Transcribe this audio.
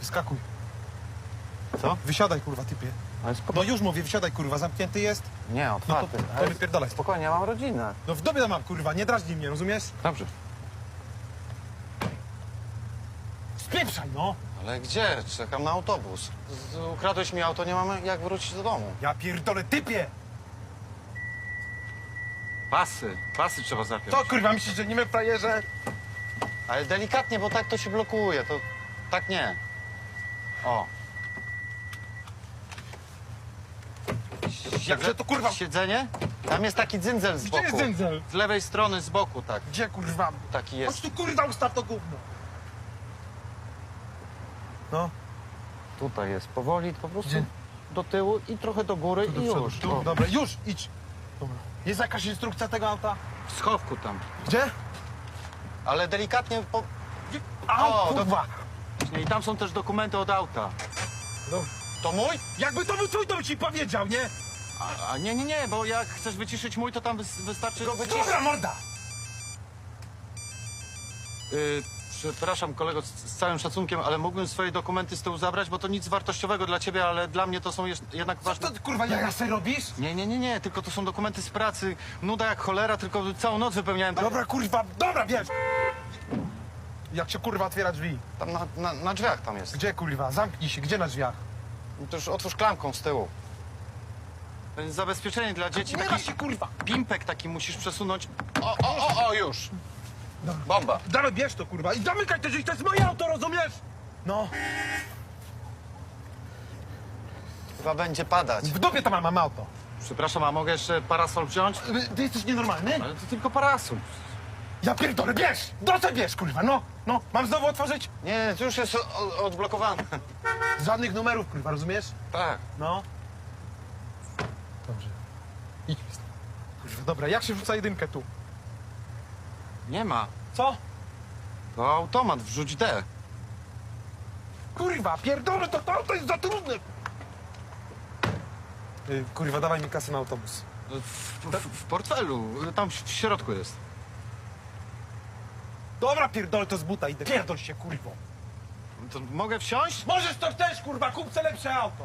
Wyskakuj. Co? Wysiadaj, kurwa, typie. Ale. No już mówię, wysiadaj, kurwa, zamknięty jest. Nie, No to, otwarty. to ale wypierdalaj. Spokojnie, ja mam rodzinę. No w dobie mam, kurwa, nie drażnij mnie, rozumiesz? Dobrze. Spieprzaj, no! Ale gdzie? Czekam na autobus. Z- Ukradłeś mi auto, nie mamy jak wrócić do domu. Ja pierdolę, typie! Pasy, pasy trzeba zapiąć. Co, kurwa, myślisz, że nie my frajerze? Ale delikatnie, bo tak to się blokuje, to tak nie. O. Jak się to, kurwa... Siedzenie? Tam jest taki dzyndzel z Gdzie boku. jest dzyndzel? Z lewej strony, z boku, tak. Gdzie, kurwa? Taki Chodź jest. tu, kurwa, ustaw to gówno. No, Tutaj jest. Powoli po prostu Gdzie? do tyłu i trochę do góry do i już. Tu, O, dobra, już, idź. Dobra. Jest jakaś instrukcja tego auta? w schowku tam. Gdzie? Ale delikatnie po... Gdzie? A, O, kurwa! I tam są też dokumenty od auta. Dobra. To mój? Jakby to był twój, to by ci powiedział, nie? A, a nie, nie, nie, bo jak chcesz wyciszyć mój, to tam wys- wystarczy go wyciszyć. Dobra, morda! Y, przepraszam kolego, z, z całym szacunkiem, ale mógłbym swoje dokumenty z tyłu zabrać, bo to nic wartościowego dla ciebie, ale dla mnie to są jednak Co ważne... to, kurwa, jaja se robisz? Nie, nie, nie, nie, tylko to są dokumenty z pracy. Nuda jak cholera, tylko całą noc wypełniałem. Dobra, kurwa, dobra, wiesz! Jak się, kurwa, otwiera drzwi? Tam na, na, na drzwiach tam jest. Gdzie, kurwa? Zamknij się, gdzie na drzwiach? No to już otwórz klamką z tyłu. To jest zabezpieczenie dla dzieci. Nie Taki się, kurwa! pimpek taki musisz przesunąć. O, o, o, o, już. Bomba. Dawaj, bierz to, kurwa, i zamykaj te drzwi, to jest moje auto, rozumiesz? No, Chyba będzie padać. w dupie to mam, mam auto. Przepraszam, a mogę jeszcze parasol wziąć? Ty, ty jesteś nienormalny? Ale to tylko parasol. Ja pierdolę, bierz! Docę bierz, kurwa, no, no. Mam znowu otworzyć? Nie, to już jest o- odblokowane. Żadnych numerów, kurwa, rozumiesz? Tak. No. Dobrze. Idź. Kurwa, dobra, jak się wrzuca jedynkę tu? Nie ma. Co? To automat, wrzuć D. Kurwa, pierdolę, to, to auto jest za trudne! Yy, kurwa, dawaj mi kasę na autobus. W, w, w portfelu, tam w środku jest. Dobra, pierdol to z buta, idę. Pierdol się, kurwo. No to mogę wsiąść? Możesz to też, kurwa, kup sobie lepsze auto.